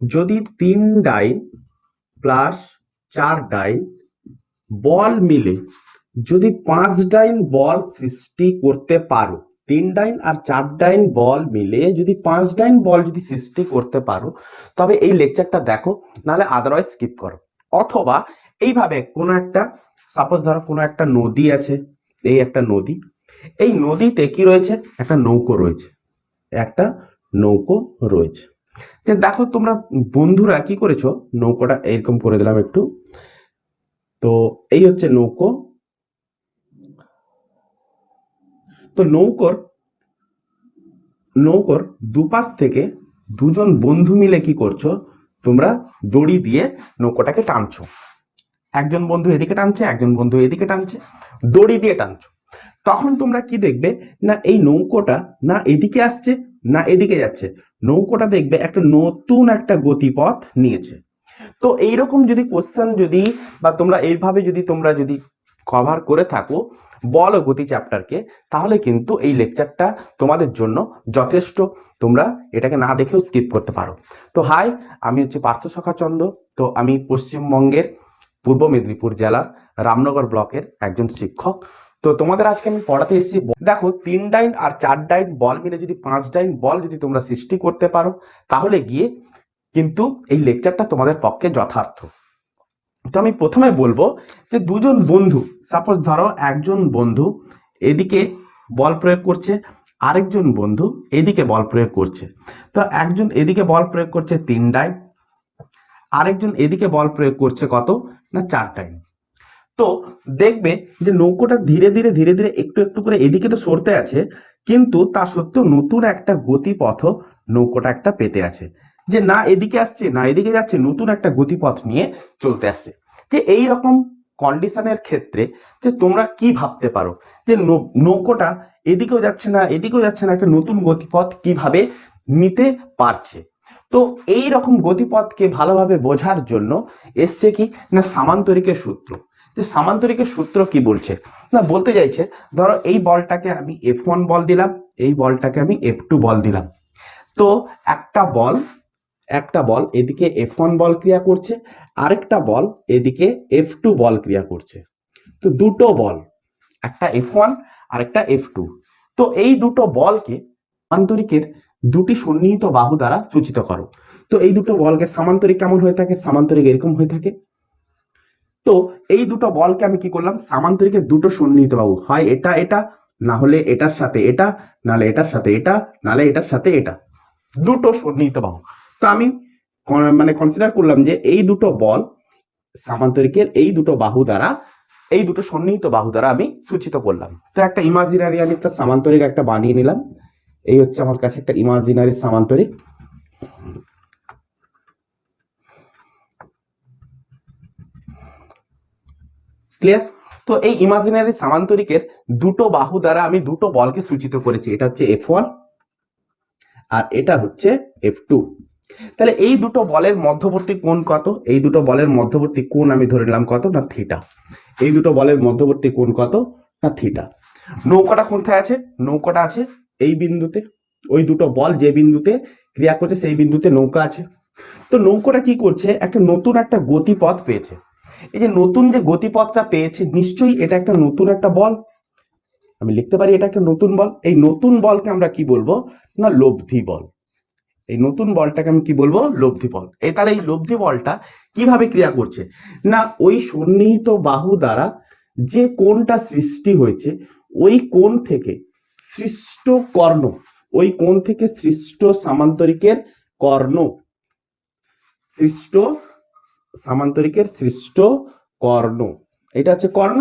যদি তিন ডাইন প্লাস চার ডাইন বল মিলে যদি পাঁচ ডাইন বল সৃষ্টি করতে পারো, তিন ডাইন আর চার ডাইন বল মিলে যদি পাঁচ ডাইন বল যদি সৃষ্টি করতে পারো, তবে এই লেকচারটা দেখো, নাহলে আদারওয়াইজ স্কিপ করো। অথবা এইভাবে কোনো একটা সাপোজ ধরো কোনো একটা নদী আছে, এই একটা নদী, এই নদীতে কি রয়েছে? একটা নৌকো রয়েছে, একটা নৌকো রয়েছে। দেখো তোমরা বন্ধুরা কি করেছ? নৌকোটা এরকম করে দিলাম একটু। তো এই হচ্ছে নৌকো। তো নৌকোর নৌকোর দুপাশ থেকে দুজন বন্ধু মিলে কি করছ? তোমরা দড়ি দিয়ে নৌকোটাকে টানছো। একজন বন্ধু এদিকে টানছে, একজন বন্ধু এদিকে টানছে, দড়ি দিয়ে টানছো। তখন তোমরা কি দেখবে? না, এই নৌকোটা না এদিকে আসছে না, এদিকে যাচ্ছে। নৌকোটা দেখবে একটা নতুন একটা গতিপথ নিয়েছে। তো এইরকম যদি কোশ্চেন যদি বা তোমরা এইভাবে যদি তোমরা যদি কভার করে থাকো, বল গতি চ্যাপ্টারকে তাহলে কিন্তু এই লেকচারটা তোমাদের জন্য যথেষ্ট। তোমরা এটাকে না দেখেও স্কিপ করতে পারো। তো হাই আমি হচ্ছে পার্থ সখাচন্দ্র তো আমি পশ্চিমবঙ্গের পূর্ব মেদিনীপুর জেলার রামনগর ব্লকের একজন শিক্ষক। তো তোমাদের আজকে আমি পড়াতে এসেছি দেখো, তিন ডাইন আর চার ডাইন বল মিলে যদি পাঁচ ডাইন বল যদি তোমরা সৃষ্টি করতে পারো, তাহলে গিয়ে কিন্তু এই লেকচারটা তোমাদের পক্ষে যথার্থ। তো আমি প্রথমে বলব যে দুজন বন্ধু সাপোজ ধরো একজন বন্ধু এদিকে বল প্রয়োগ করছে, আরেকজন বন্ধু এদিকে বল প্রয়োগ করছে। তো একজন এদিকে বল প্রয়োগ করছে তিন ডাইন, আরেকজন এদিকে বল প্রয়োগ করছে কত? না, চার ডাইন। তো দেখবে যে নৌকোটা ধীরে ধীরে ধীরে ধীরে একটু একটু করে এদিকে তো সরতে আছে, কিন্তু তা সত্ত্বেও নতুন একটা গতিপথ নৌকোটা একটা পেতে আছে। যে না এদিকে আসছে, না এদিকে যাচ্ছে, নতুন একটা গতিপথ নিয়ে চলতে আসছে। যে এই রকম কন্ডিশনের ক্ষেত্রে যে তোমরা কি ভাবতে পারো? যে নৌকোটা এদিকেও যাচ্ছে না, এদিকেও যাচ্ছে না, একটা নতুন গতিপথ কীভাবে নিতে পারছে? তো এই রকম গতিপথকে ভালোভাবে বোঝার জন্য এসছে কি না সামান্তরিকের সূত্র। যে সামান্তরিকের সূত্র কি বলছে? না, বলতে চাইছে, ধরো এই বলটাকে আমি এফ ওয়ান বল দিলাম, এই বলটাকে আমি এফ টু বল দিলাম। তো একটা বল একটা বল এদিকে এফ ওয়ান বল ক্রিয়া করছে, আরেকটা বল এদিকে এফ টু বল ক্রিয়া করছে। তো দুটো বল, একটা এফ ওয়ান আর একটা এফ টু তো এই দুটো বলকে সামান্তরিকের দুটি সন্নিহিত বাহু দ্বারা সূচিত করো। তো এই দুটো বলকে সামান্তরিক কেমন হয়ে থাকে? সামান্তরিক এরকম হয়ে থাকে তো এই দুটো বলকে আমি কি করলাম? সামান্তরিকের দুটো শূন্য নিতে বাহু হয় এটা এটা, না হলে এটার সাথে এটা নাহলে এটার সাথে এটা নাহলে এটার সাথে এটা। দুটো শূন্য নিতে বাহু তো আমি মানে কনসিডার করলাম যে এই দুটো বল সামান্তরিকের এই দুটো বাহু দ্বারা, এই দুটো সন্নিহিত বাহু দ্বারা আমি সূচিত করলাম। তো একটা ইমাজিনারি আমি একটা সামান্তরিক একটা বানিয়ে নিলাম। এই হচ্ছে আমার কাছে একটা ইমাজিনারি সামান্তরিক। ক্লিয়ার তো এই ইমাজিনারি সামান্তরিকের দুটো বাহু দ্বারা আমি দুটো বলকে সূচিত করেছি। এটা হচ্ছে এফ ওয়ান আর এটা হচ্ছে এফ টু তাহলে এই দুটো বলের মধ্যবর্তী কোণ কত? এই দুটো বলের মধ্যবর্তী কোণ আমি ধরে নিলাম কত? না থিটা এই দুটো বলের মধ্যবর্তী কোণ কত? না থিটা নৌকাটা কোথায় আছে? নৌকাটা আছে এই বিন্দুতে। ওই দুটো বল যে বিন্দুতে ক্রিয়া করছে সেই বিন্দুতে নৌকা আছে। তো নৌকাটা কি করছে? একটা নতুন একটা গতিপথ পেয়েছে। এই যে নতুন যে গতিপথটা পেয়েছে, নিশ্চয়ই এটা একটা নতুন একটা বল। আমি লিখতে পারি এটা একটা নতুন বল। এই নতুন বলকে আমরা কি বলব? না, লব্ধি বল। এই নতুন বলটাকে আমি কি বলব? লব্ধি বল। এই তাহলে এই লব্ধি বলটা কীভাবে ক্রিয়া করছে? না, ওই সন্নিহিত বাহু দ্বারা যে কোণটা সৃষ্টি হয়েছে, ওই কোণ থেকে সৃষ্ট কর্ণ, ওই কোণ থেকে সৃষ্ট সামান্তরিকের কর্ণ, সৃষ্ট সামান্তরিকের সৃষ্ট কর্ণ। এটা হচ্ছে কর্ণ।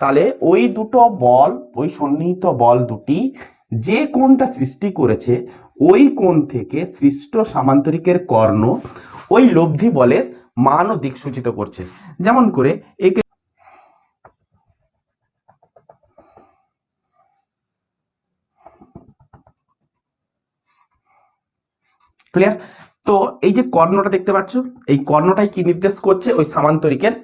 তাহলে ওই দুটো বল, ওই সন্নিহিত বল দুটি যে কোণটা সৃষ্টি করেছে, ওই কোণ থেকে সৃষ্ট সামান্তরিকের কর্ণ ওই লব্ধি বলের মান ও দিক সূচিত করছে। যেমন করে একে ক্লিয়ার তো এই যে কর্ণটা দেখতে পাচ্ছ, এই কর্ণটাই কি নির্দেশ করছে? ওই সামান্তরিকের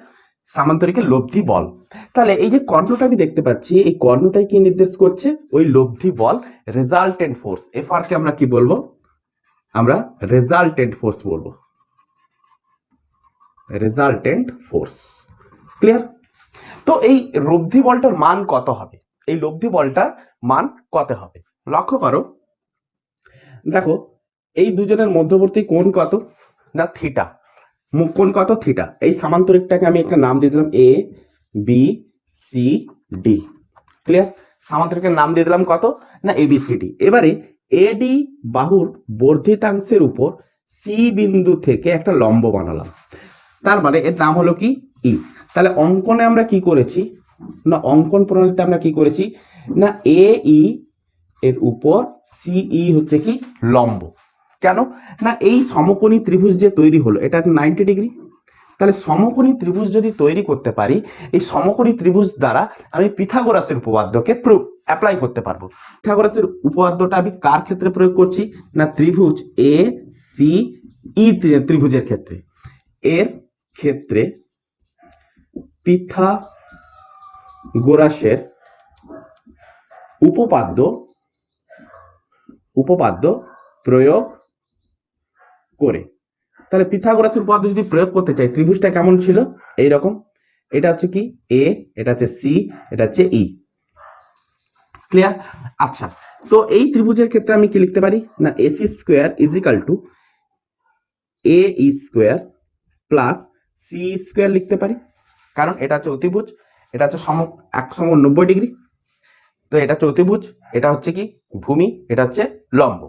সামান্তরিকের লব্ধি বল। তাহলে এই যে কর্ণটা আমি দেখতে পাচ্ছি, এই কর্ণটাই কি নির্দেশ করছে? ওই লব্ধি বল রেজাল্টেন্ট ফোর্স এফ আর কে আমরা কি বলব? আমরা রেজাল্টেন্ট ফোর্স বলব। রেজাল্টেন্ট ফোর্স ক্লিয়ার তো এই লব্ধি বলটার মান কত হবে? এই লব্ধি বলটার মান কত হবে? লক্ষ্য করো। দেখো এই দুজনের মধ্যবর্তী কোণ কত? না থিটা মুখ কোণ কত? থিটা এই সামান্তরিকটাকে আমি একটা নাম দিয়ে দিলাম A B C D clear সামান্তরিকের নাম দিয়ে দিলাম কত? না এ বি সি ডি এবারে এডি বাহুর বর্ধিতাংশের উপর সি বিন্দু থেকে একটা লম্ব বানালাম। তার মানে এর নাম হলো কি? ই তাহলে অঙ্কনে আমরা কি করেছি? না, অঙ্কন প্রণালীতে আমরা কি করেছি? না এ ই এর উপর সিই হচ্ছে কি? লম্ব। কেন? না, এই সমকোণী ত্রিভুজ যে তৈরি হলো, এটা নাইনটি ডিগ্রি তাহলে সমকোণী ত্রিভুজ যদি তৈরি করতে পারি, এই সমকোণী ত্রিভুজ দ্বারা আমি পিথাগোরাসের উপপাদ্যকে অ্যাপ্লাই করতে পারব। পিথাগোরাসের উপপাদ্যটা আমি কার ক্ষেত্রে প্রয়োগ করছি? না, ত্রিভুজ এ সি ই ত্রিভুজের ক্ষেত্রে। এর ক্ষেত্রে পিথাগোরাসের উপপাদ্য উপপাদ্য প্রয়োগ করে। তাহলে পিথাগোরাসের উপপাদ্য যদি প্রয়োগ করতে চাই, ত্রিভুজটা কেমন ছিল? এই রকম এটা হচ্ছে কি? এ এটা হচ্ছে সি এটা হচ্ছে ই ক্লিয়ার আচ্ছা। তো এই ত্রিভুজের ক্ষেত্রে আমি কি লিখতে পারি? না AC square equal to A E square plus C square লিখতে পারি। কারণ এটা হচ্ছে অতিভুজ, এটা হচ্ছে সম একশো নব্বই ডিগ্রি। তো এটা অতিভুজ, এটা হচ্ছে কি? ভূমি, এটা হচ্ছে লম্ব।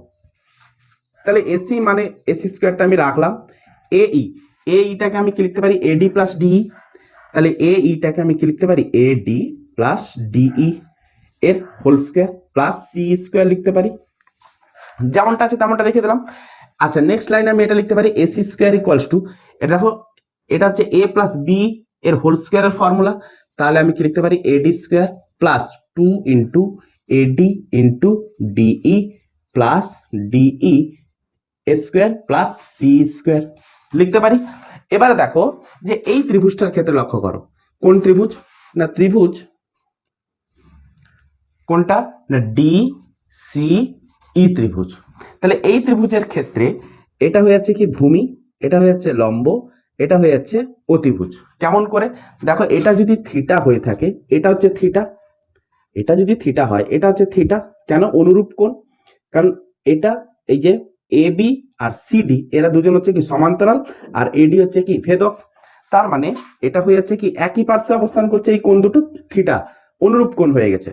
তাহলে এসি মানে এসি স্কোয়ারটা আমি রাখলাম। এ ই, এ ইটাকে আমি কি লিখতে পারি? এডি প্লাস ডিই তাহলে এ ইটাকে আমি কি লিখতে পারি? এ ডি প্লাস ডিই এর whole square plus C square লিখতে পারি। যেমনটা আছে তেমনটা রেখে দিলাম। আচ্ছা নেক্সট লাইনে আমি এটা লিখতে পারি এসি স্কোয়ার ইকুয়ালস টু এটা দেখো, এটা হচ্ছে এ প্লাস বি এর হোল স্কোয়ারের ফর্মুলা। তাহলে আমি কি লিখতে পারি? AD square plus two into AD into DE plus DE square plus C square লিখতে পারি? এবারে দেখো যে এই ত্রিভুজটার ক্ষেত্রে লক্ষ্য করো। কোন ত্রিভুজ? না, ত্রিভুজ কোনটা? না ডি সি ই ত্রিভুজ। তাহলে এই ত্রিভুজের ক্ষেত্রে এটা হয়ে যাচ্ছে কি? ভূমি, এটা হয়ে যাচ্ছে লম্ব, এটা হয়ে যাচ্ছে অতিভুজ। কেমন করে? দেখো, এটা যদি থিটা হয়ে থাকে, এটা হচ্ছে থিটা। এটা যদি থিটা হয়, এটা হচ্ছে থিটা। কেন? অনুরূপ কোণ। কারণ এটা এই যে এ বি আর সিডি এরা দুজন হচ্ছে কি সমান্তরাল আর এডি হচ্ছে কি ভেদক। তার মানে এটা হয়ে যাচ্ছে কি একই পার্শ্বে অবস্থান করছে এই কোণ দুটো থিটা, অনুরূপ কোণ হয়ে গেছে।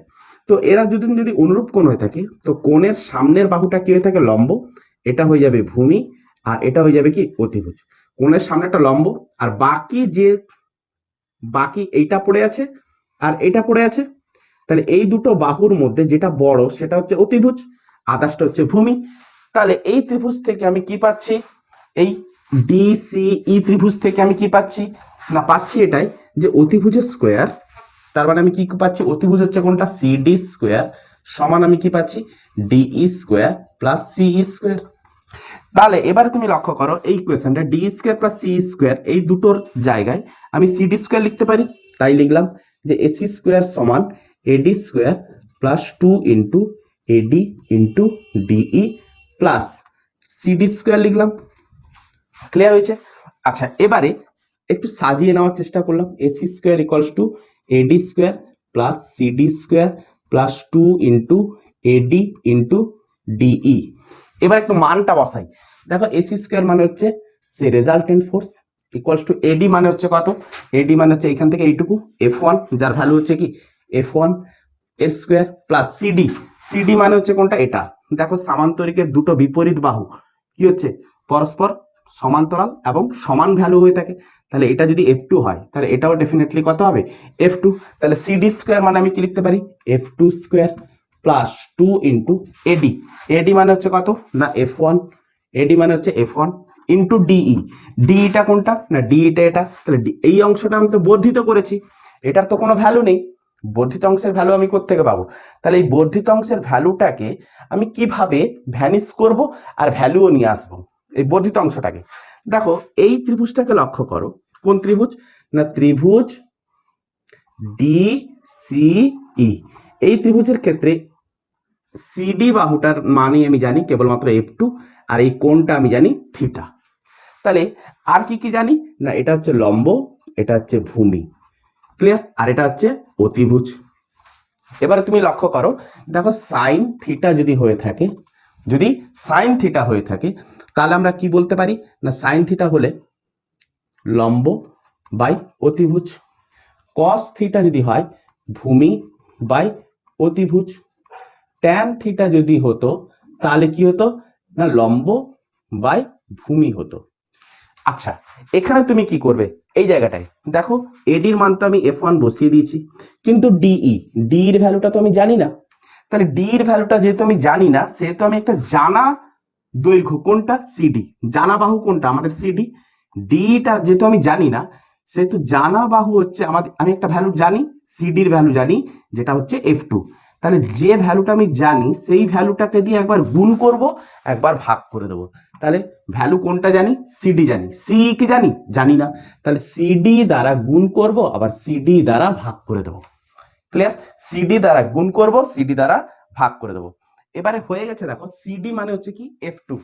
তো এরা দুজন যদি অনুরূপ কোণ হয়ে থাকে, তো কোণের সামনের বাহুটা কি হয়ে থাকে? লম্ব। এটা হয়ে যাবে ভূমি আর এটা হয়ে যাবে কি অতিভুজ। কোণের একটা লম্ব আর বাকি যে, বাকি এইটা পড়ে আছে আর এটা পড়ে আছে, তাহলে এই দুটো বাহুর মধ্যে যেটা বড় সেটা হচ্ছে অতিভুজ, আদাসটা হচ্ছে ভূমি। তাহলে এই ত্রিভুজ থেকে আমি কি পাচ্ছি? এই ডি সি ই ত্রিভুজ থেকে আমি কি পাচ্ছি? না, পাচ্ছি এটাই যে অতিভুজের স্কোয়ার তার মানে আমি কি পাচ্ছি? অতিভুজ হচ্ছে কোনটা? সি ডি স্কোয়ার সমান আমি কি পাচ্ছি? DE square plus CE square তাহলে এবারে তুমি লক্ষ্য করো, এই কোয়েশনটা D square plus C square এই দুটোর জায়গায় আমি সিডি স্কোয়ার লিখতে পারি। তাই লিখলাম যে এসি স্কোয়ার সমান AD square plus two into AD into DE plus CD square লিখলাম। ক্লিয়ার হয়েছে? আচ্ছা এবারে একটু সাজিয়ে নেওয়ার চেষ্টা করলাম। AC square equals to AD square plus CD square plus two into AD into DE এবার একটু মানটা বসাই। দেখো, এসি স্কোয়ার মানে হচ্ছে সে resultant force equals to AD মানে হচ্ছে কত? এডি মানে হচ্ছে এখান থেকে এইটুকু। এফ ওয়ান যার ভ্যালু হচ্ছে কি? এফ ওয়ানের স্কোয়ার প্লাস সিডি সিডি মানে হচ্ছে কোনটা? এটা। দেখো সামান্তরিকের দুটো বিপরীত বাহু, কি হচ্ছে? পরস্পর সমান্তরাল এবং সমান ভ্যালু হয়ে থাকে। তাহলে এটা যদি এফ টু হয়, তাহলে এটাও ডেফিনেটলি কত হবে? এফ টু তাহলে সিডি স্কোয়ার মানে আমি কি লিখতে পারি? F two square plus two into AD AD মানে হচ্ছে কত? না এফ ওয়ান এডি মানে হচ্ছে এফ ওয়ান ইন্টু ডিই ডিইটা কোনটা? না ডিইটা এটা। তাহলে এই অংশটা আমি তো বর্ধিত করেছি। এটার তো কোনো ভ্যালু নেই। বর্ধিত অংশের ভ্যালু আমি কোত্থেকে পাবো? তাহলে এই বর্ধিত অংশের ভ্যালুটাকে আমি কীভাবে ভ্যানিশ করব আর ভ্যালুও নিয়ে আসব? এই বর্ধিত অংশটাকে। দেখো, এই ত্রিভুজটাকে লক্ষ্য করো। কোন ত্রিভুজ? না, ত্রিভুজ ডি সি ই এই ত্রিভুজের ক্ষেত্রে সিডি বাহুটার মানই আমি জানি কেবলমাত্র এফ টু আর এই কোণটা আমি জানি থিটা তাহলে আর কি কি জানি? না, এটা হচ্ছে লম্ব, এটা হচ্ছে ভূমি। ক্লিয়ার আর এটা হচ্ছে অতিভুজ। এবারে তুমি লক্ষ্য করো, দেখো সাইন থিটা যদি হয়ে থাকে, যদি সাইন থিটা হয়ে থাকে, তাহলে আমরা কি বলতে পারি? না সাইন থিটা হলে লম্ব বাই অতিভুজ। কস থিটা যদি হয়, ভূমি বাই অতিভুজ। ট্যান থিটা যদি হতো, তাহলে কি হতো? না, লম্ব বাই ভূমি হতো। আচ্ছা এখানে তুমি কি করবে? এই জায়গাটায়। দেখো এডির মান তো আমি এফ ওয়ান বসিয়ে দিয়েছি, কিন্তু ডিই ডি এর ভ্যালুটা তো আমি জানি না। তাহলে ডি এর ভ্যালুটা যেহেতু আমি জানি না, সেহেতু আমি একটা জানা দৈর্ঘ্য, কোনটা? সিডি জানা বাহু কোনটা? আমাদের সিডি ডিটা যেহেতু আমি জানি না, সেহেতু জানা বাহু হচ্ছে আমাদের আমি একটা ভ্যালু জানি সিডির ভ্যালু জানি, যেটা হচ্ছে এফ টু তাহলে যে ভ্যালুটা আমি জানি, সেই ভ্যালুটাকে দিয়ে একবার গুণ করব, একবার ভাগ করে দেবো। তাহলে ভ্যালু কোনটা জানি? সিডি জানি। সি কি জানি? জানি না। তাহলে সিডি দ্বারা গুণ করব, আবার সিডি দ্বারা ভাগ করে দেবো। ক্লিয়ার সিডি দ্বারা গুণ করব সিডি দ্বারা ভাগ করে দেবো। এবারে হয়ে গেছে দেখো সিডি মানে হচ্ছে কি? এফ টু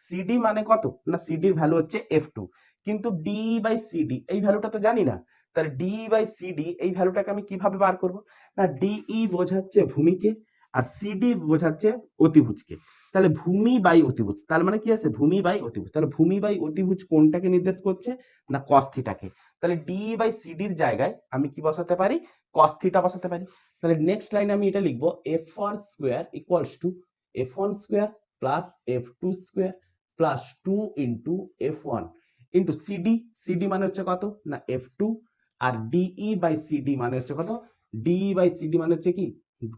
সিডি মানে কত? না সিডির ভ্যালু হচ্ছে এফ টু কিন্তু ডি বাই সিডি এই ভ্যালুটা তো জানি না। তাহলে ডি বাই সিডি এই ভ্যালুটাকে আমি কীভাবে বার করব? না ডিই বোঝাচ্ছে ভূমিকে আর সিডি বোঝাচ্ছে অতিভুজকে। তাহলে ভূমি বাই অতিভুজ, তার মানে কি আছে? ভূমি বাই অতিভুজ। তাহলে ভূমি বাই অতিভুজ কোনটাকে নির্দেশ করছে? না কস থিটাকে তাহলে ডি বাই সিডির জায়গায় আমি কি বসাতে পারি? কস থিটা বসাতে পারি। তাহলে নেক্সট লাইনে আমি এটা লিখব F one square equals to F one square plus F two square plus two into F one into CD CD মানে হচ্ছে কত? না এফ টু আর ডিই বাই সিডি মানে হচ্ছে কত? ডিই বাই সিডি মানে হচ্ছে কি?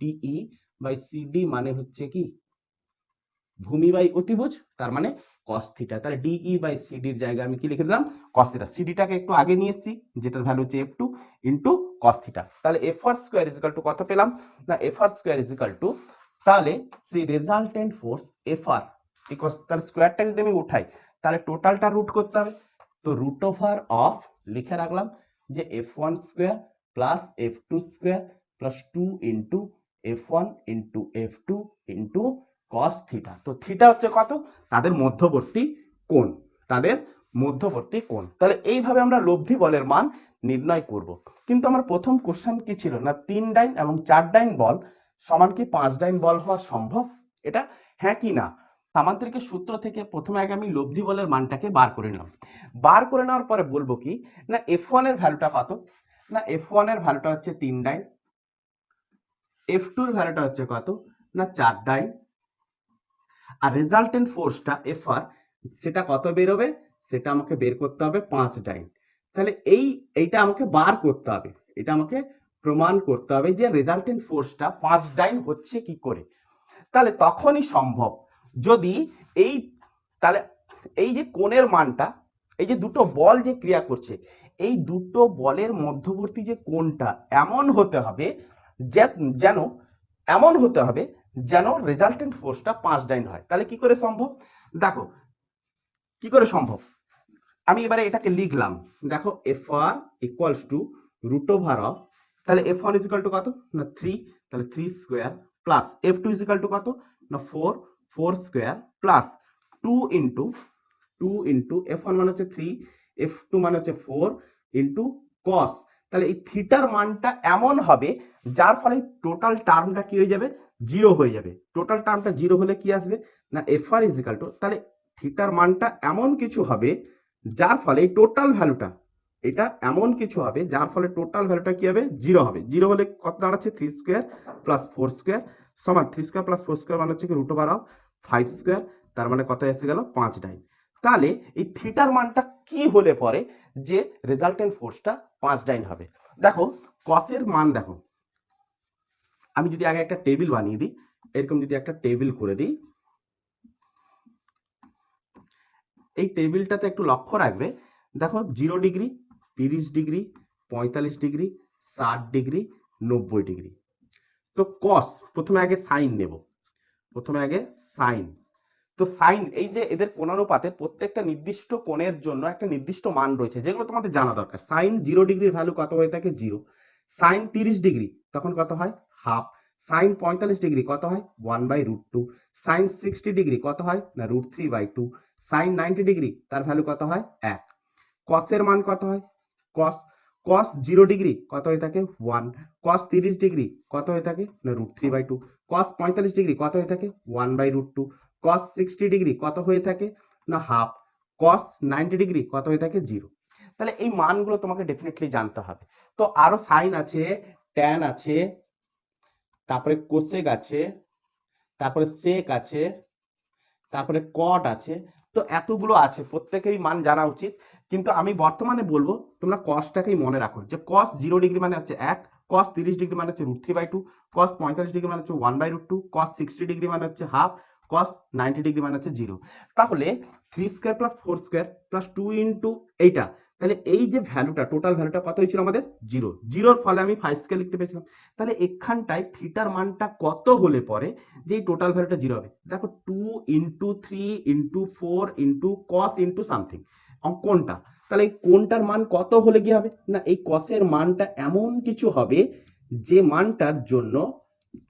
ডিই বাই সিডি মানে হচ্ছে কি? ভূমি বাই অতিভুজ, তার মানে কস থিটা তাহলে ডিই বাই সিডির জায়গায় আমি কি লিখে দিলাম? কস থিটা সিডিটাকে একটু আগে নিয়ে এসেছি, যেটার ভ্যালু হচ্ছে F two into cos theta তাহলে F R square equal to কত পেলাম? না F R square equal to তাহলে সেই রেজাল্টেন্ট ফোর্স এফ আর তার স্কোয়ারটা যদি আমি উঠাই, তাহলে টোটালটা রুট করতে হবে। তো রুট ওভার অফ লিখে রাখলাম যে F one square plus F two square plus two into F one into F two into cos theta তো থিটা হচ্ছে কত? তাদের মধ্যবর্তী কোণ। তাদের মধ্যবর্তী কোণ। তাহলে এইভাবে আমরা লব্ধি বলের মান নির্ণয় করব। কিন্তু আমার প্রথম কোশ্চেন কি ছিল? না, তিন ডাইন এবং চার ডাইন বল সমান কি পাঁচ ডাইন বল হওয়া সম্ভব? এটা হ্যাঁ কি না? সামান্তরিকের সূত্র থেকে প্রথমে আগে আমি লব্ধি বলের মানটাকে বার করে নিলাম। বার করে নেওয়ার পরে বলব কি, না এফ ওয়ানের ভ্যালুটা কত? না এফ ওয়ানের ভ্যালুটা হচ্ছে তিন ডাইন এফ টুর ভ্যালুটা হচ্ছে কত? না, চার ডাইন আর রেজাল্টেন্ট ফোর্সটা এফ আর সেটা কত বেরোবে? সেটা আমাকে বের করতে হবে পাঁচ ডাইন তাহলে এই, এইটা আমাকে বার করতে হবে। এটা আমাকে প্রমাণ করতে হবে যে রেজাল্টেন্ট ফোর্সটা পাঁচ ডাইন হচ্ছে কি করে। তাহলে তখনই সম্ভব। যদি এই, তাহলে এই যে কোণের মানটা, এই যে দুটো বল যে ক্রিয়া করছে এই দুটো বলের মধ্যবর্তী যে কোনটা এমন হতে হবে যেন এমন হতে হবে যেন রেজাল্টেন্ট ফোর্সটা পাঁচ ডাইন হয়। তাহলে কি করে সম্ভব? দেখো, কি করে সম্ভব? আমি এবারে এটাকে লিখলাম। দেখো F R equals to root over of তাহলে এফ ওয়ান ইজিক্যাল টু কত? না থ্রি তাহলে three square plus F two equal to কত? না four four square plus two into two into F one মানে হচ্ছে থ্রি এফ টু মানে হচ্ছে ফোর ইন্টু কস তাহলে এই থিটার মানটা এমন হবে, যার ফলে টোটাল টার্মটা কি হয়ে যাবে? জিরো হয়ে যাবে। টোটাল টার্মটা জিরো হলে কি আসবে? না এফ আর ইজিক্যাল টু তাহলে থিটার মানটা এমন কিছু হবে, যার ফলে টোটাল ভ্যালুটা এটা এমন কিছু হবে, যার ফলে টোটাল ভ্যালুটা কি হবে? জিরো হবে। জিরো হলে কত দাঁড়াচ্ছে? Three square plus four square সমান three square plus four square মানে হচ্ছে কি রুট অফ ফাইভ স্কোয়ার তার মানে কত এসে গেল? পাঁচ ডাইন তাহলে এই থিটার মানটা কি হলে পরে? যে রেজাল্টেন্ট ফোর্সটা পাঁচ ডাইন হবে। দেখো কসের মান দেখো। আমি যদি আগে একটা টেবিল বানিয়ে দিই, এরকম যদি একটা টেবিল করে দিই, এই টেবিলটাতে একটু লক্ষ্য রাখবে। দেখো জিরো ডিগ্রি তিরিশ ডিগ্রি পঁয়তাল্লিশ ডিগ্রি ষাট ডিগ্রি নব্বই ডিগ্রি তো কস প্রথমে আগে সাইন নেব। প্রথমে আগে সাইন তো সাইন, এই যে এদের কোণানুপাতে প্রত্যেকটা নির্দিষ্ট কোণের জন্য একটা নির্দিষ্ট মান রয়েছে, যেগুলো তোমাদের জানা দরকার। সাইন জিরো ডিগ্রির ভ্যালু কত হয়ে? থাকে জিরো। সাইন তিরিশ ডিগ্রি, তখন কত হয়? হাফ। সাইন পঁয়তাল্লিশ ডিগ্রি, কত হয়? One by root two. Sine sixty degree, কত হয়? না, root three by two. Sine ninety degree, তার ভ্যালু কত হয়? এক। কসের মান কত হয়? কস। কস জিরো ডিগ্রি, কত হয়ে থাকে ওয়ান। কস তিরিশ ডিগ্রি, কত হয়ে থাকে না, root three by two. Cos পঁয়তাল্লিশ ডিগ্রি, কত হয়ে থাকে one by root two. Cos sixty degree কত হয়ে থাকে? না হাফ কস নাইনটি ডিগ্রি কত হয়ে থাকে? জিরো তাহলে এই মানগুলো তোমাকে ডেফিনেটলি জানতে হবে। তো আরও সাইন আছে ট্যান আছে, তারপরে কোসেক আছে, তারপরে সেক আছে, তারপরে কট আছে। তো এতগুলো আছে, প্রত্যেকেরই মান জানা উচিত। কিন্তু আমি বর্তমানে বলব, তোমরা কসটাকেই মনে রাখো। যে কস জিরো ডিগ্রি মানে হচ্ছে এক কস তিরিশ ডিগ্রি মানে হচ্ছে root three by two cos পঁয়তাল্লিশ ডিগ্রি মানে হচ্ছে one by root two cos sixty degree মানে হচ্ছে হাফ কস নাইনটি ডিগ্রি মানে হচ্ছে জিরো তাহলে three square plus four square plus two into এইটা। তাহলে এই যে ভ্যালুটা টোটাল ভ্যালুটা কত হয়েছিল আমাদের? জিরো জিরোর ফলে আমি ফাইভ স্কোয়ার লিখতে পেরেছিলাম। তাহলে এখানটায় থিটার মানটা কত হলে পরে যে টোটাল ভ্যালুটা জিরো হবে? দেখো two into three into four into cos into something কোনটা? তাহলে এই কোনটার মান কত হলে কি হবে? না, এই কসের মানটা এমন কিছু হবে যে মানটার জন্য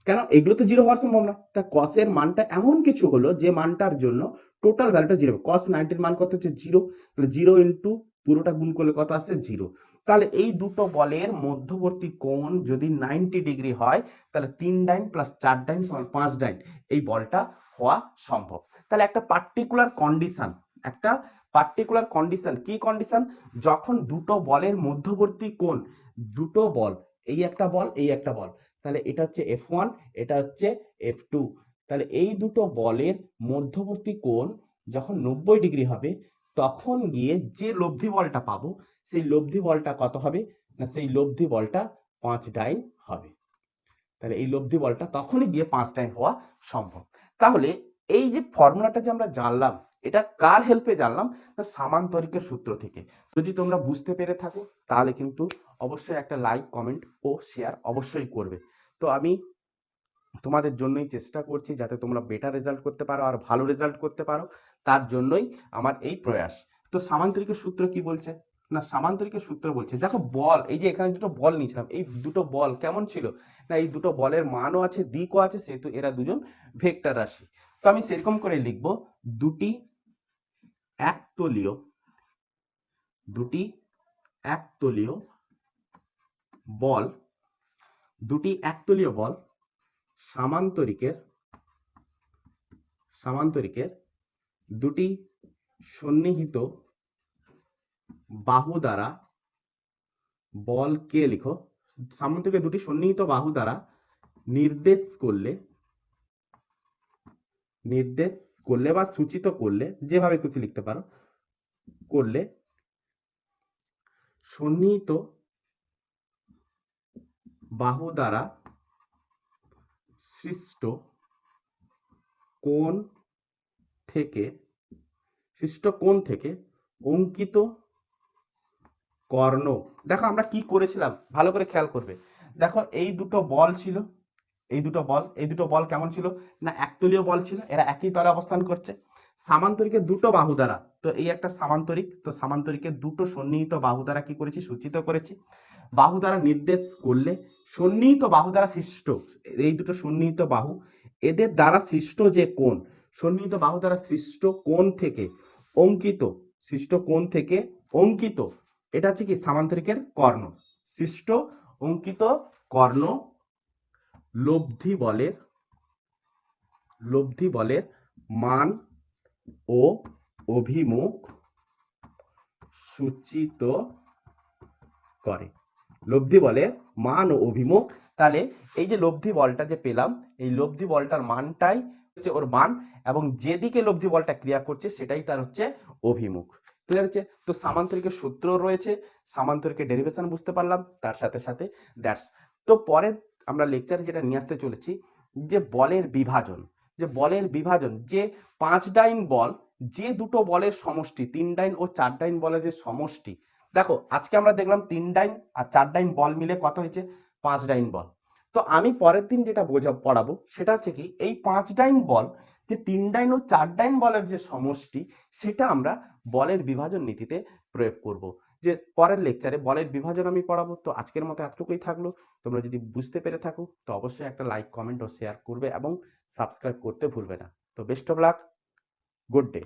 কেন? এগুলো তো জিরো হওয়ার সম্ভব না তা কসের মানটা এমন কিছু হলো যে মানটার জন্য টোটাল ভ্যালুটা জিরো কস নাইনটির মান কত হচ্ছে? জিরো তাহলে জিরো ইন্টু পুরোটা গুণ করলে কত আসছে? জিরো তাহলে এই দুটো বলের মধ্যবর্তী কোণ যদি নাইনটি ডিগ্রি হয়, তাহলে তিন ডাইন প্লাস চার ডাইন সমান পাঁচ ডাইন এই বলটা হওয়া সম্ভব। তাহলে একটা পার্টিকুলার কন্ডিশন একটা পার্টিকুলার কন্ডিশন কি কন্ডিশন যখন দুটো বলের মধ্যবর্তী কোণ, দুটো বল, এই একটা বল, এই একটা বল তাহলে এটা হচ্ছে এফ ওয়ান এটা হচ্ছে এফ টু তাহলে এই দুটো বলের মধ্যবর্তী কোণ যখন নব্বই ডিগ্রি হবে, তখন গিয়ে যে লব্ধি বলটা পাবো, সেই লব্ধি বলটা কত হবে? না, সেই লব্ধি বলটা পাঁচ ডাইন হবে। তাহলে এই লব্ধি বলটা তখনই গিয়ে পাঁচ ডাইন হওয়া সম্ভব। তাহলে এই যে ফর্মুলাটা যে আমরা জানলাম, এটা কার হেল্পে জানলাম? না, সামান্তরিকের সূত্র থেকে। যদি তোমরা বুঝতে পেরে থাকো, তাহলে কিন্তু অবশ্যই একটা লাইক কমেন্ট ও শেয়ার অবশ্যই করবে। তো আমি তোমাদের জন্যই চেষ্টা করছি যাতে তোমরা বেটার রেজাল্ট করতে পারো আর ভালো রেজাল্ট করতে পারো। তার জন্যই আমার এই প্রয়াস। তো সামান্তরিকের সূত্র কি বলছে? না, সামান্তরিকের সূত্র বলছে, দেখো বল, এই যে এখানে দুটো বল নিয়েছিলাম, এই দুটো বল কেমন ছিল? না, এই দুটো বলের মানও আছে, দিকও আছে, সেহেতু এরা দুজন ভেক্টর রাশি। তো আমি সেরকম করে লিখব, দুটি একতলীয় দুটি একতলীয় বল দুটি একতলীয় বল সামান্তরিকের সামান্তরিকের দুটি সন্নিহিত বাহু দ্বারা বল কে লিখো? সামান্তরিকের দুটি সন্নিহিত বাহু দ্বারা নির্দেশ করলে নির্দেশ করলে বা সূচিত করলে, যেভাবে খুশি লিখতে পারো, করলে সন্নিহিত বাহু দ্বারা সৃষ্ট কোণ থেকে, সৃষ্ট কোণ থেকে অঙ্কিত কর্ণ। দেখো আমরা কি করেছিলাম? ভালো করে খেয়াল করবে। দেখো এই দুটো বল ছিল। এই দুটো বল, এই দুটো বল কেমন ছিল? না, একতলীয় বল ছিল, এরা একই তলে অবস্থান করছে। সামান্তরিকের দুটো বাহু দ্বারা, তো এই একটা সামান্তরিক, তো সামান্তরিকের দুটো সন্নিহিত বাহু দ্বারা কি করেছি? সূচিত করেছি। বাহু দ্বারা নির্দেশ করলে সন্নিহিত বাহু দ্বারা সৃষ্ট। এই দুটো সন্নিহিত বাহু, এদের দ্বারা সৃষ্ট যে কোণ, সন্নিহিত বাহু দ্বারা সৃষ্ট কোণ থেকে অঙ্কিত, সৃষ্ট কোণ থেকে অঙ্কিত, এটা হচ্ছে কি? সামান্তরিকের কর্ণ। সৃষ্ট, অঙ্কিত কর্ণ লব্ধি বলের লব্ধি বলের মান ও অভিমুখ সূচিত করে। লব্ধি বলে মান ও অভিমুখ। তাহলে এই যে লব্ধি বলটা যে পেলাম, এই লব্ধি বলটার মানটাই হচ্ছে ওর মান এবং যেদিকে লব্ধি বলটা ক্রিয়া করছে সেটাই তার হচ্ছে অভিমুখ। ক্লিয়ার হচ্ছে? তো সামান্তরিকের সূত্র রয়েছে, সামান্তরিকের ডেরিভেশন বুঝতে পারলাম, তার সাথে সাথে দ্যাটস তো পরে আমরা লেকচারে যেটা নিয়ে আসতে চলেছি, যে বলের বিভাজন, যে বলের বিভাজন, যে পাঁচ ডাইন বল, যে দুটো বলের সমষ্টি, তিন ডাইন ও চার ডাইন বলের যে সমষ্টি দেখো, আজকে আমরা দেখলাম তিন ডাইন আর চার ডাইন বল মিলে কত হয়েছে? পাঁচ ডাইন বল। তো আমি পরের দিন যেটা বোঝা, পড়াবো সেটা হচ্ছে কি, এই পাঁচ ডাইন বল, যে তিন ডাইন ও চার ডাইন বলের যে সমষ্টি, সেটা আমরা বলের বিভাজন নীতিতে প্রয়োগ করব। যে পরের লেকচারে বলের বিভাজন আমি পড়াবো, তো আজকের মতো এতটুকুই থাকল। তোমরা যদি বুঝতে পেরে থাকো, তো অবশ্যই একটা লাইক, কমেন্ট ও শেয়ার করবে এবং সাবস্ক্রাইব করতে ভুলবে না। তো best of luck, good day.